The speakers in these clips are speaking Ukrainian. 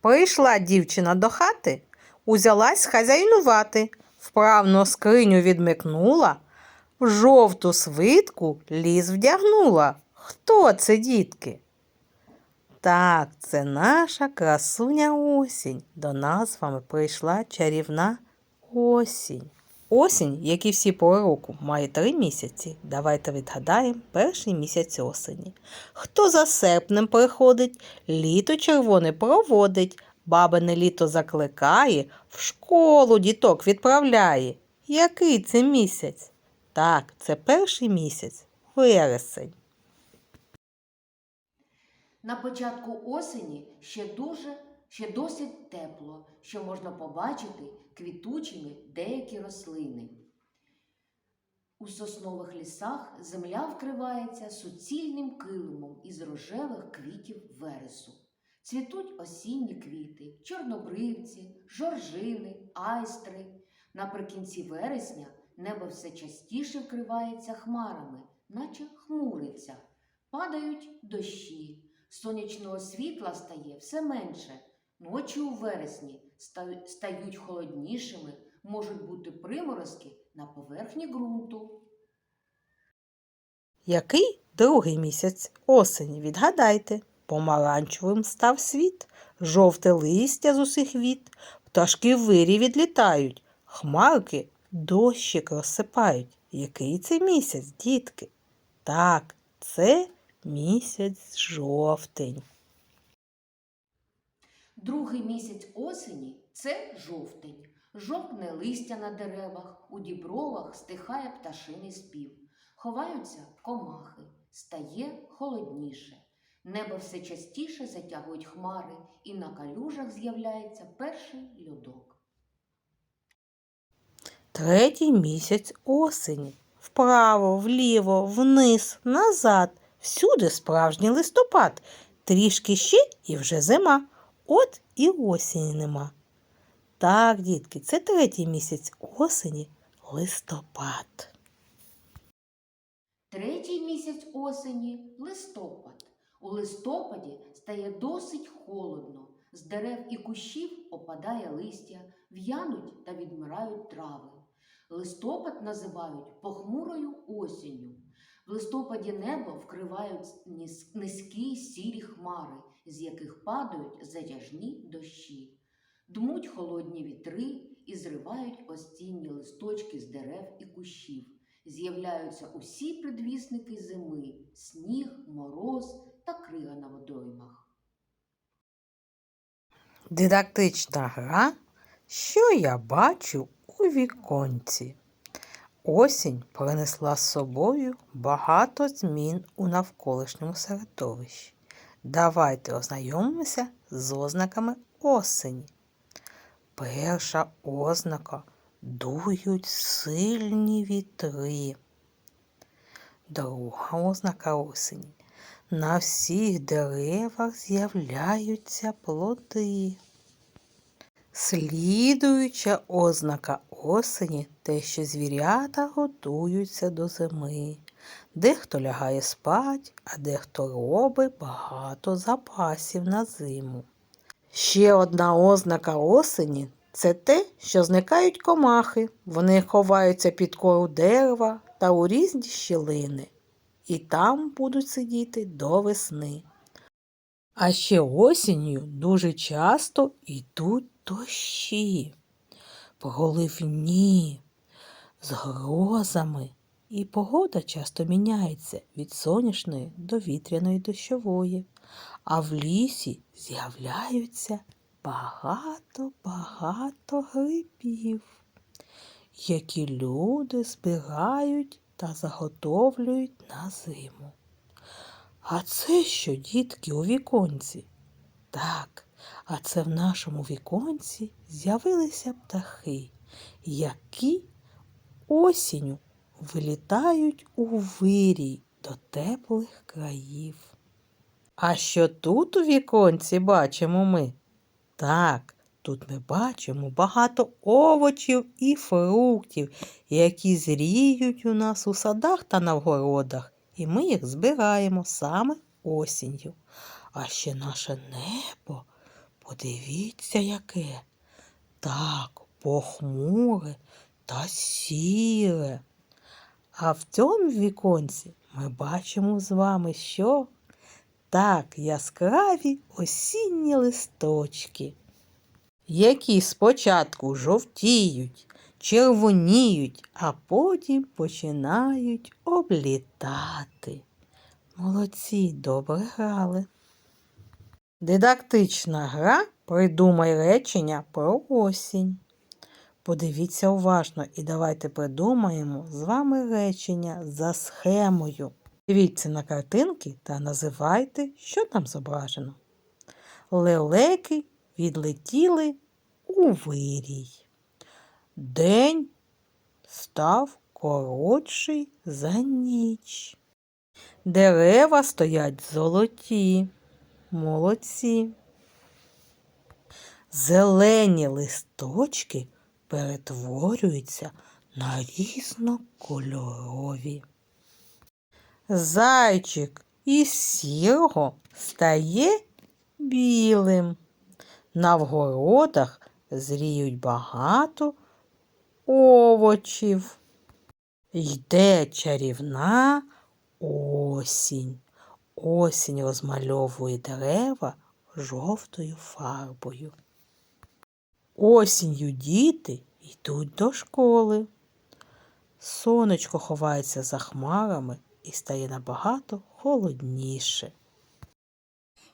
Прийшла дівчина до хати, узялась хазяйнувати, вправно скриню відмикнула, в жовту свитку ліс вдягнула. Хто це, дітки? Так, це наша красуня осінь. До нас з вами прийшла чарівна осінь. Осінь, як і всі пори року, має три місяці. Давайте відгадаємо перший місяць осені. Хто за серпнем приходить, літо червоне проводить, бабине літо закликає, в школу діток відправляє. Який це місяць? Так, це перший місяць вересень. На початку осені ще дуже, ще досить тепло, що можна побачити квітучими деякі рослини. У соснових лісах земля вкривається суцільним килимом із рожевих квітів вересу. Цвітуть осінні квіти, чорнобривці, жоржини, айстри. Наприкінці вересня небо все частіше вкривається хмарами, наче хмуриться. Падають дощі. Сонячного світла стає все менше. Ночі у вересні стають холоднішими, можуть бути приморозки на поверхні ґрунту. Який другий місяць осені? Відгадайте. Помаранчевим став світ, жовте листя з усіх віт, пташки вирі відлітають, хмарки дощик розсипають. Який це місяць, дітки? Так, це місяць жовтень. Другий місяць осені це жовтень. Жовтне листя на деревах, у дібровах стихає пташиний спів. Ховаються комахи, стає холодніше. Небо все частіше затягують хмари, і на калюжах з'являється перший льодок. Третій місяць осені. Вправо, вліво, вниз, назад. Всюди справжній листопад. Трішки ще і вже зима. От і осені нема. Так, дітки, це третій місяць осені листопад. Третій місяць осені листопад. У листопаді стає досить холодно. З дерев і кущів опадає листя, в'януть та відмирають трави. Листопад називають похмурою осінню. В листопаді небо вкривають низькі сірі хмари, з яких падають затяжні дощі. Дмуть холодні вітри і зривають осінні листочки з дерев і кущів. З'являються усі предвісники зими сніг, мороз та крига на водоймах. Дидактична гра, що я бачу у віконці. Осінь принесла з собою багато змін у навколишньому середовищі. Давайте ознайомимося з ознаками осені. Перша ознака дують сильні вітри. Друга ознака осені. На всіх деревах з'являються плоди. Слідуюча ознака осені те, що звірята готуються до зими. Дехто лягає спать, а дехто робить багато запасів на зиму. Ще одна ознака осені це те, що зникають комахи. Вони ховаються під кору дерева та у різні щілини. І там будуть сидіти до весни. А ще осінню дуже часто йдуть дощі, проливні, з грозами, і погода часто міняється від сонячної до вітряної дощової, а в лісі з'являються багато-багато грибів, які люди збирають та заготовлюють на зиму. А це що, дітки, у віконці? Так, а це в нашому віконці з'явилися птахи, які осінню вилітають у вирій до теплих країв. А що тут у віконці бачимо ми? Так, тут ми бачимо багато овочів і фруктів, які зріють у нас у садах та на вгородах, і ми їх збираємо саме осінню. А ще наше небо Подивіться, яке. Так, похмуре та сіре. А в цьому віконці ми бачимо з вами, що так яскраві осінні листочки, які спочатку жовтіють, червоніють, а потім починають облітати. Молодці, добре грали. Дидактична гра Придумай речення про осінь. Подивіться уважно і давайте придумаємо з вами речення за схемою. Дивіться на картинки та називайте, що там зображено. Лелеки відлетіли у вирій. День став коротший за ніч. Дерева стоять золоті. Молодці. Зелені листочки перетворюються на різнокольорові. Зайчик із сірого стає білим. На вгородах зріють багато овочів. Йде чарівна осінь. Осінь розмальовує дерева жовтою фарбою. Осінню діти йдуть до школи. Сонечко ховається за хмарами і стає набагато холодніше.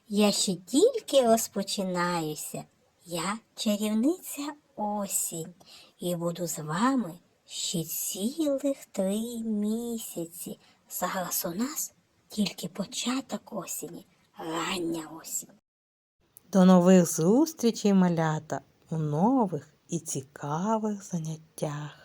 Я ще тільки розпочинаюся. Я чарівниця осінь і буду з вами ще цілих три місяці. Зараз у нас тільки початок осені, рання осінь. До нових зустрічей, малята, у нових і цікавих заняттях.